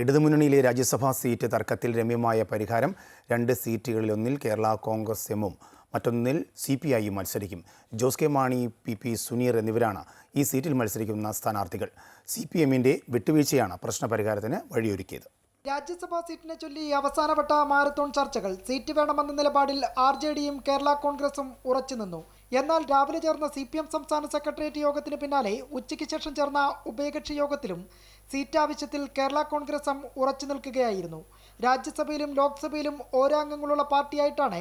ഇടതുമുന്നണിയിലെ രാജ്യസഭാ seat തർക്കത്തിൽ രമ്യമായ പരിഹാരം. രണ്ട് സീറ്റുകളിലൊന്നിൽ കേരള കോൺഗ്രസ് എമ്മും മറ്റൊന്നിൽ സി പി ഐയും മത്സരിക്കും. Jose K Mani P P Suneer എന്നിവരാണ് ഈ സീറ്റിൽ മത്സരിക്കുന്ന സ്ഥാനാർത്ഥികൾ. സി പി എമ്മിന്റെ വിട്ടുവീഴ്ചയാണ് പ്രശ്നപരിഹാരത്തിന് വഴിയൊരുക്കിയത്. രാജ്യസഭാ സീറ്റിനെ ചൊല്ലി അവസാനവട്ട മാരത്തോൺ ചർച്ചകൾ. സീറ്റ് വേണമെന്ന നിലപാടിൽ ആർ ജെ ഡിയും കേരള കോൺഗ്രസും ഉറച്ചുനിന്നു. എന്നാൽ രാവിലെ ചേർന്ന സി പി എം സംസ്ഥാന സെക്രട്ടേറിയറ്റ് യോഗത്തിന് പിന്നാലെ ഉച്ചയ്ക്ക് ശേഷം ചേർന്ന ഉഭയകക്ഷി യോഗത്തിലും സീറ്റ് ആവശ്യത്തിൽ കേരള കോൺഗ്രസ് എം ഉറച്ചു നിൽക്കുകയായിരുന്നു. രാജ്യസഭയിലും ലോക്സഭയിലും ഓരോ അംഗങ്ങളുള്ള പാർട്ടിയായിട്ടാണ്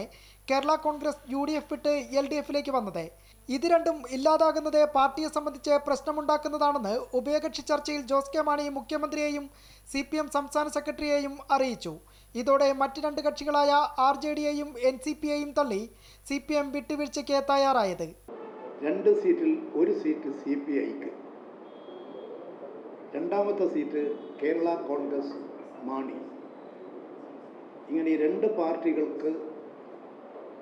Kerala Congress U D F വിട്ട് എൽ ഡി എഫിലേക്ക് വന്നത്. ഇത് രണ്ടും ഇല്ലാതാകുന്നത് പാർട്ടിയെ സംബന്ധിച്ച് പ്രശ്നമുണ്ടാക്കുന്നതാണെന്ന് ഉഭയകക്ഷി ചർച്ചയിൽ ജോസ് കെ മാണി മുഖ്യമന്ത്രിയെയും സി പി എം സംസ്ഥാന സെക്രട്ടറിയെയും അറിയിച്ചു. ഇതോടെ മറ്റ് രണ്ട് കക്ഷികളായ ആർ ജെ ഡിയെയും എൻ സി പിയെയും തള്ളി സി പി എം വിട്ടുവീഴ്ചയ്ക്ക് തയ്യാറായത്. രണ്ട് സീറ്റിൽ ഒരു സീറ്റ് സി പി ഐക്ക്. രണ്ടാമത്തെ സീറ്റ് കേരള കോൺഗ്രസ് മാണി. ഇങ്ങനെ രണ്ട് പാർട്ടികൾക്ക്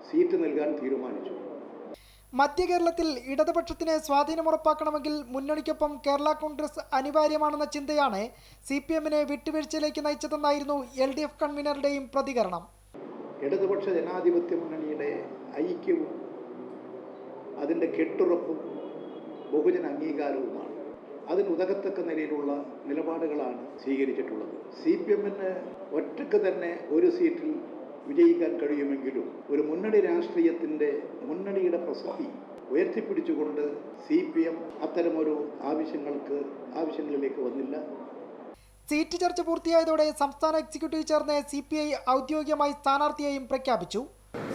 സീറ്റ് നൽകാൻ തീരുമാനിച്ചു. മധ്യ കേരളത്തിൽ ഇടതുപക്ഷത്തിന് സ്വാധീനം ഉറപ്പാക്കണമെങ്കിൽ മുന്നണിക്കൊപ്പം കേരള കോൺഗ്രസ് അനിവാര്യമാണെന്ന ചിന്തയാണ് സി പി എമ്മിനെ വിട്ടുവീഴ്ചയിലേക്ക് നയിച്ചതെന്നായിരുന്നു എൽ ഡി എഫ് കൺവീനറുടെയും പ്രതികരണം. ഇടതുപക്ഷ ജനാധിപത്യ മുന്നണിയുടെ ഐക്യവും അതിന്റെ കെട്ടുറപ്പും ബഹുജന അംഗീകാരവുമാണ്. അതിന് ഉതകത്തക്ക നിലയിലുള്ള നിലപാടുകളാണ് സ്വീകരിച്ചിട്ടുള്ളത്. സി പി എമ്മിന് ഒറ്റയ്ക്ക് തന്നെ ഒരു സീറ്റിൽ വിജയിക്കാൻ കഴിയുമെങ്കിലും ഒരു മുന്നണി രാഷ്ട്രീയത്തിന്റെ മുന്നണിയുടെ പ്രസക്തി ഉയർത്തിപ്പിടിച്ചുകൊണ്ട് സി പി എം അത്തരമൊരു ആവശ്യങ്ങൾക്ക് ആവശ്യങ്ങളിലേക്ക് വന്നില്ല. സീറ്റ് ചർച്ച പൂർത്തിയായതോടെ സംസ്ഥാന എക്സിക്യൂട്ടീവ് ചേർന്ന് സി പി ഐ ഔദ്യോഗികമായി സ്ഥാനാർത്ഥിയെയും പ്രഖ്യാപിച്ചു.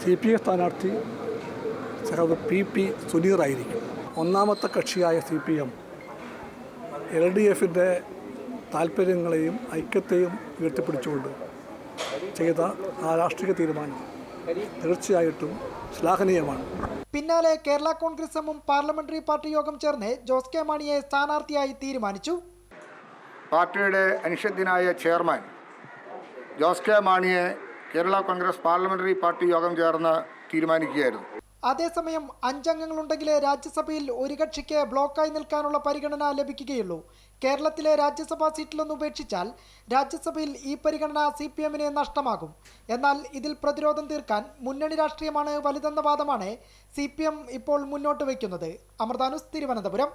സി പി ഐ സ്ഥാനാർത്ഥി സഹോദർ പി പി സുനീറായിരിക്കും. ഒന്നാമത്തെ കക്ഷിയായ C P M L D എഫിന്റെ താല്പര്യങ്ങളെയും ഐക്യത്തെയും ഉയർത്തിപ്പിടിച്ചുകൊണ്ട് ചെയ്ത ആ രാഷ്ട്രീയ തീരുമാനം തീർച്ചയായിട്ടും ശ്ലാഘനീയമാണ്. പിന്നാലെ കേരള കോൺഗ്രസ് എമ്മും പാർലമെന്ററി പാർട്ടി യോഗം ചേർന്ന് ജോസ് കെ മാണിയെ സ്ഥാനാർത്ഥിയായി തീരുമാനിച്ചു. പാർട്ടിയുടെ അനിഷദ്യനായ ചെയർമാൻ ജോസ് കെ മാണിയെ കേരള കോൺഗ്രസ് പാർലമെന്ററി പാർട്ടി യോഗം ചേർന്ന് തീരുമാനിക്കുകയായിരുന്നു. അതേസമയം അഞ്ചംഗങ്ങളുണ്ടെങ്കിലേ രാജ്യസഭയിൽ ഒരു കക്ഷിക്ക് ബ്ലോക്കായി നിൽക്കാനുള്ള പരിഗണന ലഭിക്കുകയുള്ളൂ. കേരളത്തിലെ രാജ്യസഭാ സീറ്റിലൊന്ന് ഉപേക്ഷിച്ചാൽ രാജ്യസഭയിൽ ഈ പരിഗണന സി പി എമ്മിന് നഷ്ടമാകും. എന്നാൽ ഇതിൽ പ്രതിരോധം തീർക്കാൻ മുന്നണി രാഷ്ട്രീയമാണ് വലുതെന്ന വാദമാണ് സി ഇപ്പോൾ മുന്നോട്ട് വയ്ക്കുന്നത്. അമൃതാനുസ് തിരുവനന്തപുരം.